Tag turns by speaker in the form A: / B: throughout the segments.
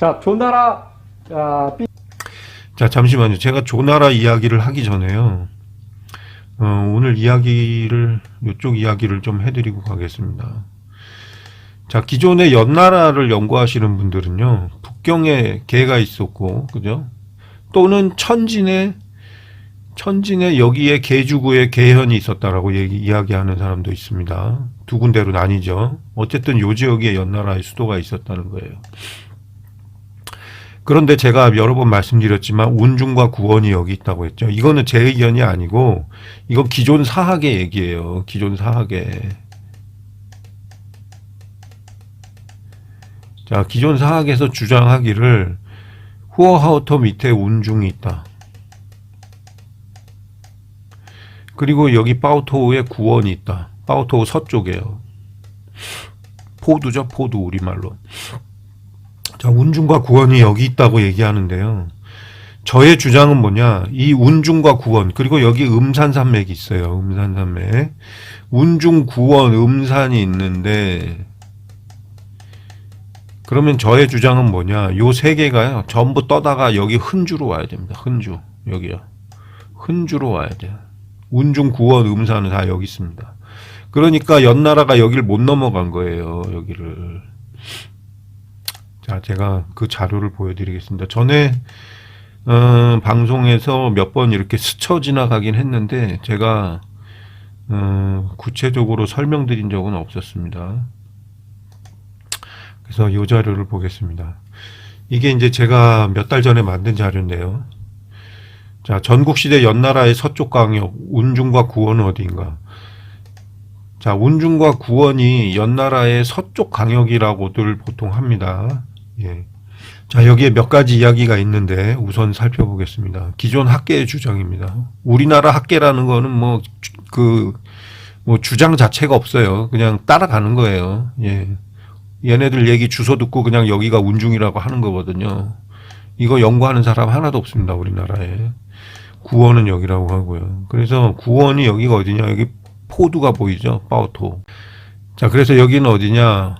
A: 자, 조나라 아, 삐-
B: 자, 잠시만요. 제가 조나라 이야기를 하기 전에요. 어, 오늘 이야기를, 이쪽 이야기를 좀 해드리고 가겠습니다. 자, 기존의 연나라를 연구하시는 분들은요, 북경에 개가 있었고, 그죠? 또는 천진에, 천진에 여기에 개주구에 개현이 있었다라고 얘기, 이야기하는 사람도 있습니다. 두 군데로 나뉘죠. 어쨌든 요 지역에 연나라의 수도가 있었다는 거예요. 그런데 제가 여러 번 말씀드렸지만 운중과 구원이 여기 있다고 했죠. 이거는 제 의견이 아니고 이건 기존 사학의 얘기예요. 기존 사학의. 자, 기존 사학에서 주장하기를 후어하우터 밑에 운중이 있다. 그리고 여기 파우토우에 구원이 있다. 파우토우 서쪽에요. 포두죠, 포두 우리말로. 자, 운중과 구원이 여기 있다고 얘기하는데요. 저의 주장은 뭐냐? 이 운중과 구원, 그리고 여기 음산산맥이 있어요. 음산산맥. 운중, 구원, 음산이 있는데, 그러면 저의 주장은 뭐냐? 요 세 개가요. 전부 떠다가 여기 흔주로 와야 됩니다. 흔주. 여기요. 흔주로 와야 돼요. 운중, 구원, 음산은 다 여기 있습니다. 그러니까 연나라가 여기를 못 넘어간 거예요. 여기를. 자, 제가 그 자료를 보여드리겠습니다. 전에 어, 방송에서 몇 번 이렇게 스쳐 지나가긴 했는데 제가 어, 구체적으로 설명드린 적은 없었습니다. 그래서 이 자료를 보겠습니다. 이게 이제 제가 몇 달 전에 만든 자료인데요. 자, 전국시대 연나라의 서쪽 강역, 운중과 구원은 어디인가? 자, 운중과 구원이 연나라의 서쪽 강역이라고들 보통 합니다. 예. 자, 여기에 몇 가지 이야기가 있는데 우선 살펴보겠습니다. 기존 학계의 주장입니다. 우리나라 학계라는 거는 뭐, 그, 뭐 주장 자체가 없어요. 그냥 따라가는 거예요. 예. 얘네들 얘기 주소 듣고 그냥 여기가 운중이라고 하는 거거든요. 이거 연구하는 사람 하나도 없습니다. 우리나라에. 구원은 여기라고 하고요. 그래서 구원이 여기가 어디냐? 여기 포두가 보이죠? 파오토. 자, 그래서 여기는 어디냐?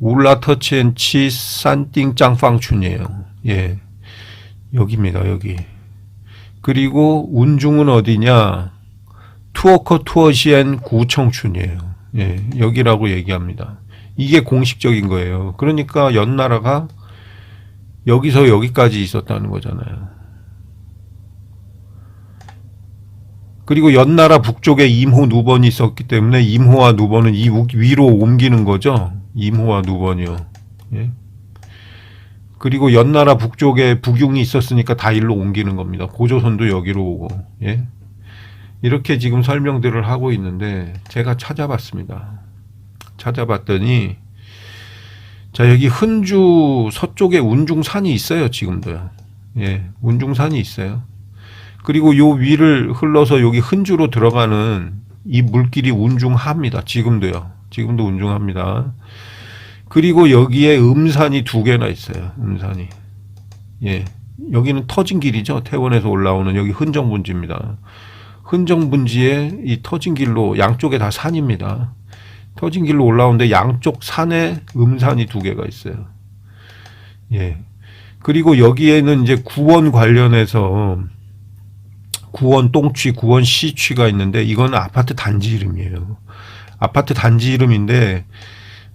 B: 울라터치엔치 산띵 짱팡춘이에요. 예. 여기입니다, 여기. 그리고 운중은 어디냐? 투어커 투어시엔 구청춘이에요. 예, 여기라고 얘기합니다. 이게 공식적인 거예요. 그러니까 연나라가 여기서 여기까지 있었다는 거잖아요. 그리고 연나라 북쪽에 임호 누번이 있었기 때문에 임호와 누번은 이 우- 위로 옮기는 거죠. 임호와 누번이요. 예. 그리고 연나라 북쪽에 북융이 있었으니까 다 일로 옮기는 겁니다. 고조선도 여기로 오고. 예. 이렇게 지금 설명들을 하고 있는데 제가 찾아봤습니다. 찾아봤더니 자 여기 흔주 서쪽에 운중산이 있어요 지금도요. 예, 운중산이 있어요. 그리고 요 위를 흘러서 여기 흔주로 들어가는 이 물길이 운중합니다. 지금도요. 지금도 운중합니다. 그리고 여기에 음산이 두 개나 있어요. 음산이. 예. 여기는 터진 길이죠. 태원에서 올라오는 여기 흔정 분지입니다. 흔정 분지에 이 터진 길로 양쪽에 다 산입니다. 터진 길로 올라오는데 양쪽 산에 음산이 두 개가 있어요. 예. 그리고 여기에는 이제 구원 관련해서 구원 똥취, 구원 시취가 있는데 이거는 아파트 단지 이름이에요. 아파트 단지 이름인데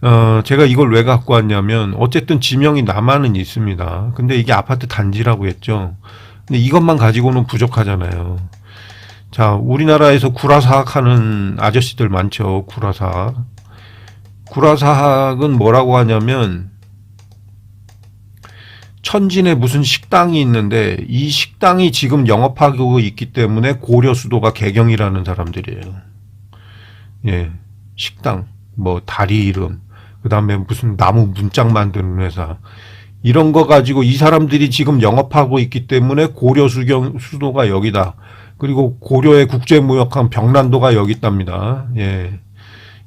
B: 어 제가 이걸 왜 갖고 왔냐면 어쨌든 지명이 남한은 있습니다. 근데 이게 아파트 단지라고 했죠. 근데 이것만 가지고는 부족하잖아요. 자, 우리나라에서 구라사학 하는 아저씨들 많죠. 구라사학. 구라사학은 뭐라고 하냐면 천진에 무슨 식당이 있는데 이 식당이 지금 영업하고 있기 때문에 고려 수도가 개경이라는 사람들이에요. 예. 식당, 뭐 다리 이름, 그 다음에 무슨 나무 문짝 만드는 회사 이런 거 가지고 이 사람들이 지금 영업하고 있기 때문에 고려 수경 수도가 여기다. 그리고 고려의 국제 무역한 병란도가 여기 있답니다. 예.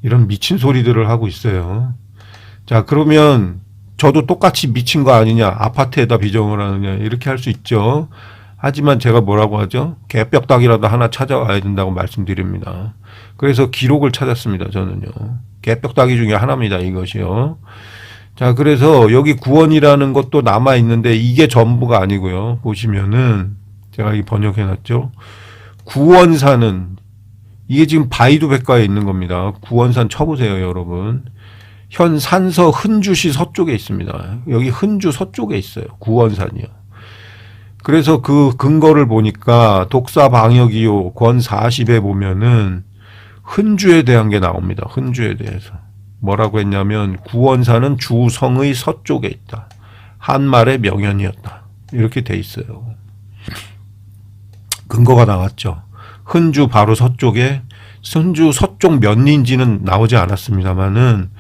B: 이런 미친 소리들을 하고 있어요. 자, 그러면 저도 똑같이 미친 거 아니냐, 아파트에다 비정을 하느냐, 이렇게 할 수 있죠. 하지만 제가 뭐라고 하죠? 개뼈딱이라도 하나 찾아와야 된다고 말씀드립니다. 그래서 기록을 찾았습니다, 저는요. 개뼈딱이 중에 하나입니다, 이것이요. 자, 그래서 여기 구원이라는 것도 남아 있는데 이게 전부가 아니고요. 보시면은 제가 여기 번역해 놨죠. 구원산은 이게 지금 바이두 백과에 있는 겁니다. 구원산 쳐보세요, 여러분. 현 산서 흔주시 서쪽에 있습니다. 여기 흔주 서쪽에 있어요. 구원산이요. 그래서 그 근거를 보니까 독사 방역이요 권 40에 보면은 흔주에 대한 게 나옵니다. 흔주에 대해서. 뭐라고 했냐면 구원사는 주성의 서쪽에 있다. 한말의 명연이었다. 이렇게 돼 있어요. 근거가 나왔죠. 흔주 바로 서쪽에 흔주 서쪽 면인지는 나오지 않았습니다만은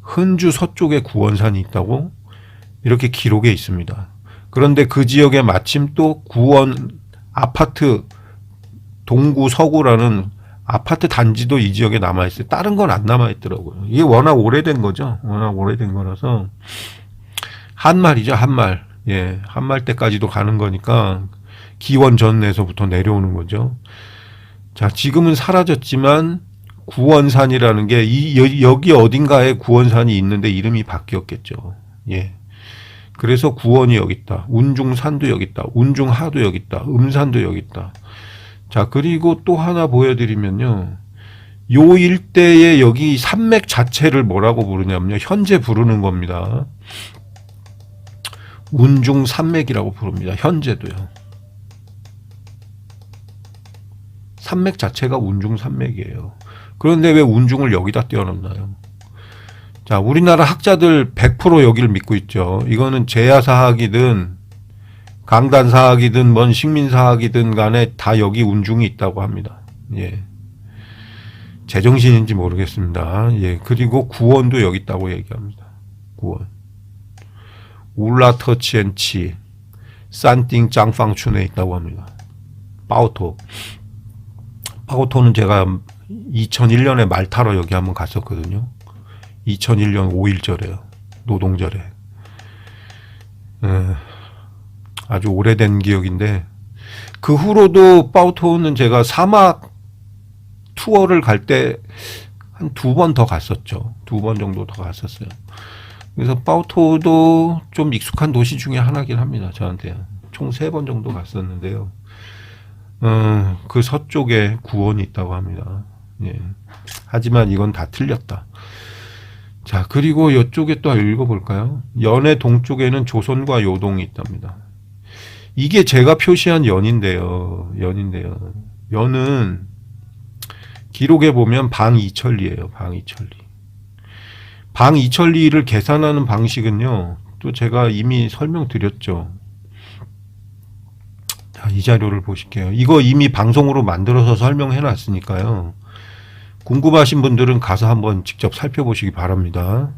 B: 흔주 서쪽에 구원산이 있다고 이렇게 기록에 있습니다. 그런데 그 지역에 마침 또 구원 아파트 동구 서구라는 아파트 단지도 이 지역에 남아 있어요. 다른 건 안 남아 있더라고요. 이게 워낙 오래된 거죠. 워낙 오래된 거라서 한말이죠, 한말. 예, 한말 때까지도 가는 거니까 기원 전에서부터 내려오는 거죠. 자, 지금은 사라졌지만 구원산이라는 게 이 여기 어딘가에 구원산이 있는데 이름이 바뀌었겠죠. 예. 그래서 구원이 여기 있다. 운중산도 여기 있다. 운중하도 여기 있다. 음산도 여기 있다. 자, 그리고 또 하나 보여드리면요. 요 일대에 여기 산맥 자체를 뭐라고 부르냐면요. 현재 부르는 겁니다. 운중 산맥이라고 부릅니다. 현재도요. 산맥 자체가 운중 산맥이에요. 그런데 왜 운중을 여기다 띄워놓나요? 자, 우리나라 학자들 100% 여기를 믿고 있죠. 이거는 제야 사학이든 강단 사학이든 뭔 식민 사학이든 간에 다 여기 운중이 있다고 합니다. 예. 제정신인지 모르겠습니다. 예. 그리고 구원도 여기 있다고 얘기합니다. 구원. 울라터치엔치, 산띵 짱팡춘에 있다고 합니다. 파오토. 파오토는 제가 2001년에 말타러 여기 한번 갔었거든요. 2001년 5일절에요. 노동절에. 에, 아주 오래된 기억인데 그 후로도 파우토는 제가 사막 투어를 갈 때 한 두 번 더 갔었죠. 두 번 정도 더 갔었어요. 그래서 파우토도 좀 익숙한 도시 중에 하나긴 합니다. 저한테 총 세 번 정도 갔었는데요. 어, 그 서쪽에 구원이 있다고 합니다. 예. 하지만 이건 다 틀렸다. 자, 그리고 이쪽에 또 읽어볼까요? 연의 동쪽에는 조선과 요동이 있답니다. 이게 제가 표시한 연인데요. 연인데요. 연은 기록에 보면 방이천리예요. 방이천리. 방이천리를 계산하는 방식은요. 또 제가 이미 설명드렸죠. 자, 이 자료를 보실게요. 이거 이미 방송으로 만들어서 설명해 놨으니까요. 궁금하신 분들은 가서 한번 직접 살펴보시기 바랍니다.